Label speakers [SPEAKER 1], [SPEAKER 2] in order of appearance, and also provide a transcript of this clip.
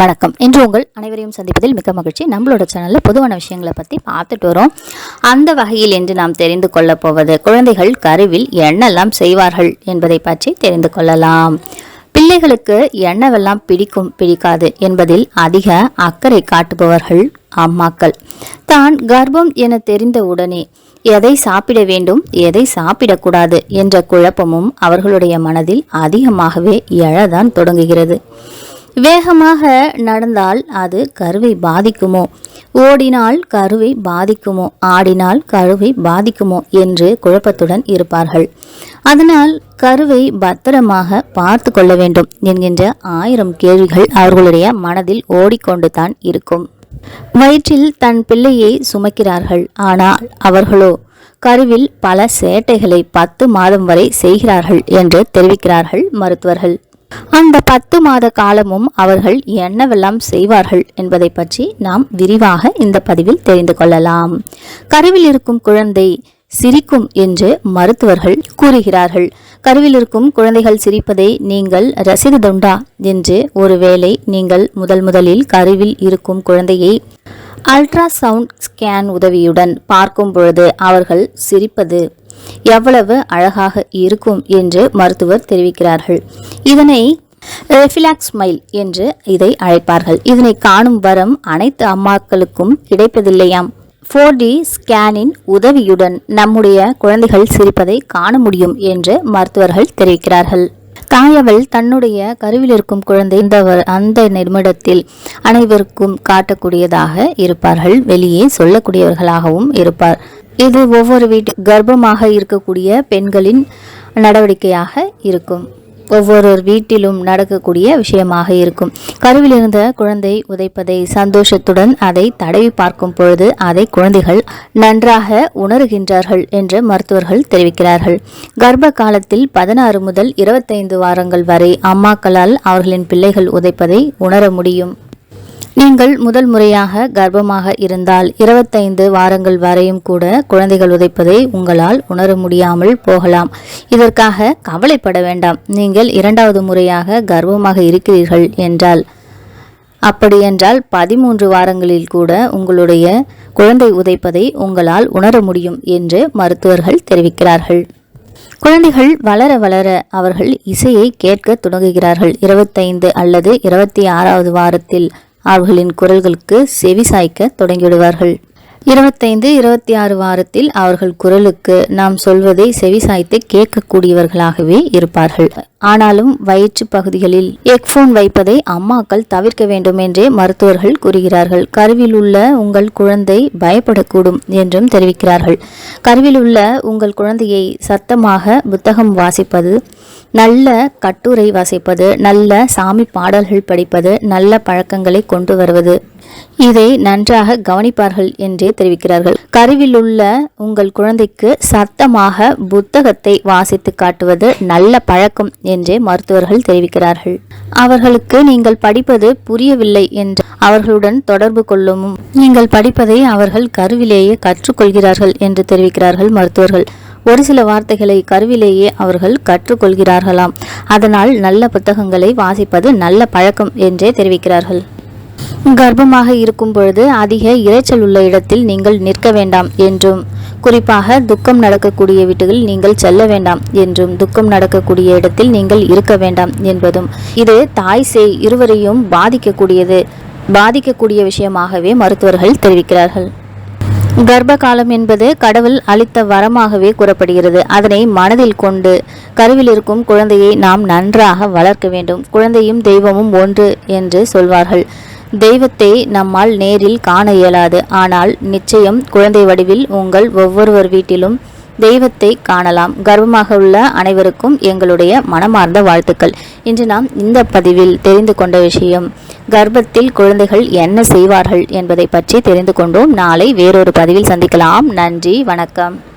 [SPEAKER 1] வணக்கம். இன்று உங்கள் அனைவரையும் சந்திப்பதில் மிக்க மகிழ்ச்சி. நம்மளோட சேனலில் பொதுவான விஷயங்களை பற்றி பார்த்துட்டு வரோம். அந்த வகையில் இன்று நாம் தெரிந்து கொள்ளப் போவது குழந்தைகள் கருவில் என்னெல்லாம் செய்வார்கள் என்பதை பற்றி தெரிந்து கொள்ளலாம். பிள்ளைகளுக்கு என்னவெல்லாம் பிடிக்கும் பிடிக்காது என்பதில் அதிக அக்கறை காட்டுபவர்கள் அம்மாக்கள். தான் கர்ப்பம் என தெரிந்த உடனே எதை சாப்பிட வேண்டும் எதை சாப்பிடக்கூடாது என்ற குழப்பமும் அவர்களுடைய மனதில் அதிகமாகவே எழதான் தொடங்குகிறது. வேகமாக நடந்தால் அது கருவை பாதிக்குமோ? ஓடினால் கருவை பாதிக்குமோ? ஆடினால் கருவை பாதிக்குமோ? என்று குழப்பத்துடன் இருப்பார்கள். அதனால் கருவை பத்திரமாக பார்த்து கொள்ள வேண்டும் என்கின்ற ஆயிரம் கேள்விகள் அவர்களுடைய மனதில் ஓடிக்கொண்டு தான் இருக்கும். வயிற்றில் தன் பிள்ளையை சுமக்கிறார்கள். ஆனால் அவர்களோ கருவில் பல சேட்டைகளை பத்து மாதம் வரை செய்கிறார்கள் என்று தெரிவிக்கிறார்கள் மருத்துவர்கள். அந்த பத்து மாத காலமும் அவர்கள் என்னவெல்லாம் செய்வார்கள் என்பதை பற்றி நாம் விரிவாக இந்த பதிவில் தெரிந்து கொள்ளலாம். கருவில் இருக்கும் குழந்தை சிரிக்கும் என்று மருத்துவர்கள் கூறுகிறார்கள். கருவில் இருக்கும் குழந்தைகள் சிரிப்பதை நீங்கள் ரசித்ததுண்டா என்று ஒருவேளை நீங்கள் முதல் முதலில் கருவில் இருக்கும் குழந்தையை அல்ட்ராசவுண்ட் ஸ்கேன் உதவியுடன் பார்க்கும் பொழுது அவர்கள் சிரிப்பது எவ்வளவு அழகாக இருக்கும் என்று மருத்துவர் தெரிவிக்கிறார்கள். இதனை ரெஃபிலாக்ஸ் ஸ்மைல் என்று இதை அழைப்பார்கள். இதனை காணும் வரம் அனைத்து அம்மாக்களுக்கும் கிடைப்பதில்லையாம். ஃபோர் டி ஸ்கேனின் உதவியுடன் நம்முடைய குழந்தைகள் சிரிப்பதை காண முடியும் என்று மருத்துவர்கள் தெரிவிக்கிறார்கள். தாயவள் தன்னுடைய கருவில் இருக்கும் குழந்தை இந்த அந்த நிமிடத்தில் அனைவருக்கும் காட்டக்கூடியதாக இருப்பார்கள். வெளியே சொல்லக்கூடியவர்களாகவும் இருப்பார். இது ஒவ்வொரு வீட்டு கர்ப்பமாக இருக்கக்கூடிய பெண்களின் நடவடிக்கையாக இருக்கும். ஒவ்வொரு வீட்டிலும் நடக்கக்கூடிய விஷயமாக இருக்கும். கருவில் இருந்த குழந்தை உதைப்பதை சந்தோஷத்துடன் அதை தடவி பார்க்கும் பொழுது அதை குழந்தைகள் நன்றாக உணர்கின்றார்கள் என்று மருத்துவர்கள் தெரிவிக்கிறார்கள். கர்ப்ப காலத்தில் பதினாறு முதல் இருபத்தைந்து வாரங்கள் வரை அம்மாக்களால் அவர்களின் பிள்ளைகள் உதைப்பதை உணர முடியும். நீங்கள் முதல் முறையாக கர்ப்பமாக இருந்தால் இருபத்தைந்து வாரங்கள் வரையும் கூட குழந்தைகள் உதைப்பதை உங்களால் உணர முடியாமல் போகலாம். இதற்காக கவலைப்பட வேண்டாம். நீங்கள் இரண்டாவது முறையாக கர்ப்பமாக இருக்கிறீர்கள் என்றால் அப்படியென்றால் பதிமூன்று வாரங்களில் கூட உங்களுடைய குழந்தை உதைப்பதை உங்களால் உணர முடியும் என்று மருத்துவர்கள் தெரிவிக்கிறார்கள். குழந்தைகள் வளர வளர அவர்கள் இசையை கேட்க தொடங்குகிறார்கள். இருபத்தைந்து அல்லது இருபத்தி ஆறாவது வாரத்தில் அவர்களின் குரல்களுக்கு செவி சாய்க்க தொடங்கிவிடுவார்கள். இருபத்தைந்து இருபத்தி ஆறு வாரத்தில் அவர்கள் குரலுக்கு நாம் சொல்வதை செவிசாய்த்து கேட்கக்கூடியவர்களாகவே இருப்பார்கள். ஆனாலும் வயிற்று பகுதிகளில் எக்ஃபோன் வைப்பதை அம்மாக்கள் தவிர்க்க வேண்டும் என்றே மருத்துவர்கள் கூறுகிறார்கள். கருவில் உள்ள உங்கள் குழந்தை பயப்படக்கூடும் என்றும் தெரிவிக்கிறார்கள். கருவில் உள்ள உங்கள் குழந்தையை சத்தமாக புத்தகம் வாசிப்பது நல்ல கட்டுரை வாசிப்பது நல்ல சாமி பாடல்கள் படிப்பது நல்ல பழக்கங்களை கொண்டு வருவது இதை நன்றாக கவனிப்பார்கள் என்றே தெரிவிக்கிறார்கள். கருவில் உள்ள உங்கள் குழந்தைக்கு சத்தமாக புத்தகத்தை வாசித்து காட்டுவது நல்ல பழக்கம் என்றே மருத்துவர்கள் தெரிவிக்கிறார்கள். அவர்களுக்கு நீங்கள் படிப்பது புரியவில்லை என்று அவர்களுடன் தொடர்பு கொள்ளும். நீங்கள் படிப்பதை அவர்கள் கருவிலேயே கற்றுக்கொள்கிறார்கள் என்று தெரிவிக்கிறார்கள் மருத்துவர்கள். ஒரு சில வார்த்தைகளை கருவிலேயே அவர்கள் கற்றுக்கொள்கிறார்களாம். அதனால் நல்ல புத்தகங்களை வாசிப்பது நல்ல பழக்கம் என்றே தெரிவிக்கிறார்கள். கர்ப்பமாக இருக்கும் பொழுது அதிக இரைச்சல் உள்ள இடத்தில் நீங்கள் நிற்க வேண்டாம் என்றும் குறிப்பாக துக்கம் நடக்கக்கூடிய வீட்டுகளில் நீங்கள் செல்ல வேண்டாம் என்றும் துக்கம் நடக்கக்கூடிய இடத்தில் நீங்கள் இருக்க வேண்டாம் என்பதும் இது தாய் சேய் இருவரையும் பாதிக்கக்கூடியது பாதிக்கக்கூடிய விஷயமாகவே மருத்துவர்கள் தெரிவிக்கிறார்கள். கர்ப்ப காலம் என்பது கடவுள் அளித்த வரமாகவே கூறப்படுகிறது. அதனை மனதில் கொண்டு கருவில் இருக்கும் குழந்தையை நாம் நன்றாக வளர்க்க வேண்டும். குழந்தையும் தெய்வமும் ஒன்று என்று சொல்வார்கள். தெய்வத்தை நம்மால் நேரில் காண இயலாது. ஆனால் நிச்சயம் குழந்தை வடிவில் உங்கள் ஒவ்வொருவர் வீட்டிலும் தெய்வத்தை காணலாம். கர்வமாக உள்ள அனைவருக்கும் எங்களுடைய மனமார்ந்த வாழ்த்துக்கள். இன்று நாம் இந்த பதிவில் தெரிந்து கொண்ட விஷயம் கர்ப்பத்தில் குழந்தைகள் என்ன செய்வார்கள் என்பதை பற்றி தெரிந்து கொண்டோம். நாளை வேறொரு பதிவில் சந்திக்கலாம். நன்றி வணக்கம்.